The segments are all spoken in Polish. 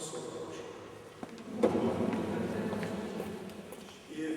Отцу нашего. И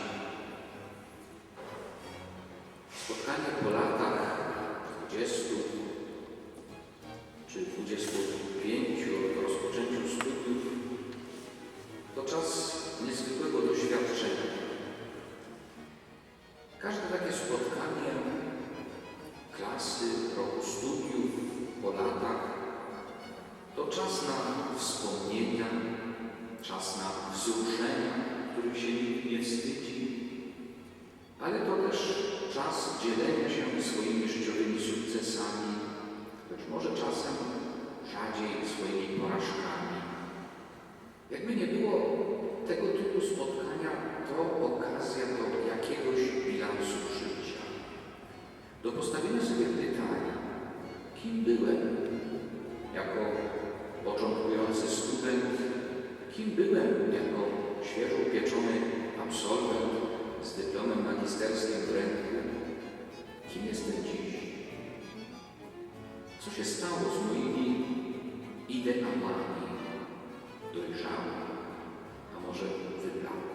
czas dzielenia się swoimi życiowymi sukcesami, lecz może czasem rzadziej swoimi porażkami. Jakby nie było tego typu spotkania, to okazja do jakiegoś bilansu życia. Do postawienia sobie pytania, kim byłem jako początkujący student, kim byłem jako świeżo upieczony absolwent, z dyplomem magisterskim w ręku, kim jestem dziś? Co się stało z moimi ideałami? Dojrzałem, a może wyblałem?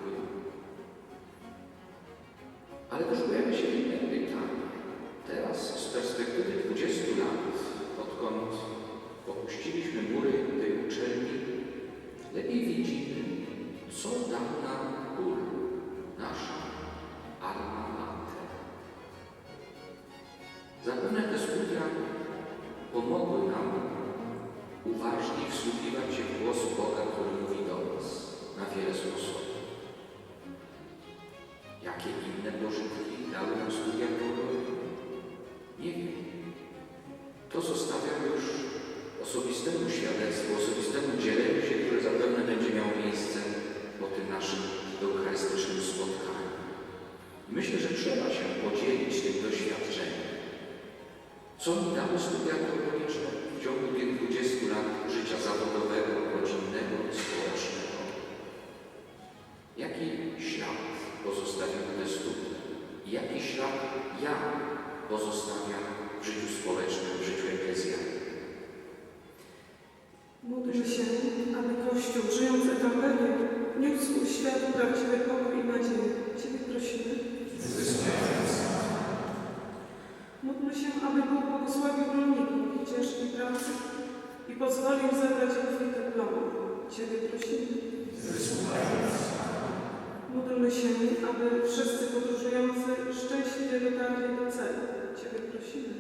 Myślę, że trzeba się podzielić tym doświadczeniem. Co mi dało studia teologiczne w ciągu tych 20 lat życia zawodowego, rodzinnego i społecznego? Jaki ślad pozostawiły te studia? Jaki ślad ja pozostawiam w życiu społecznym, w życiu eklezjalnym? Módlmy się, aby Kościół, żyjąc Ewangelię, niósł światu prawdziwy pokój i nadzieję. Ciebie prosimy. Módlmy się, aby Bóg błogosławił rolników ich ciężkiej pracy i pozwolił zebrać obfite plony. Ciebie prosimy. Módlmy się, aby wszyscy podróżujący szczęśliwie dotarli do celu. Ciebie prosimy.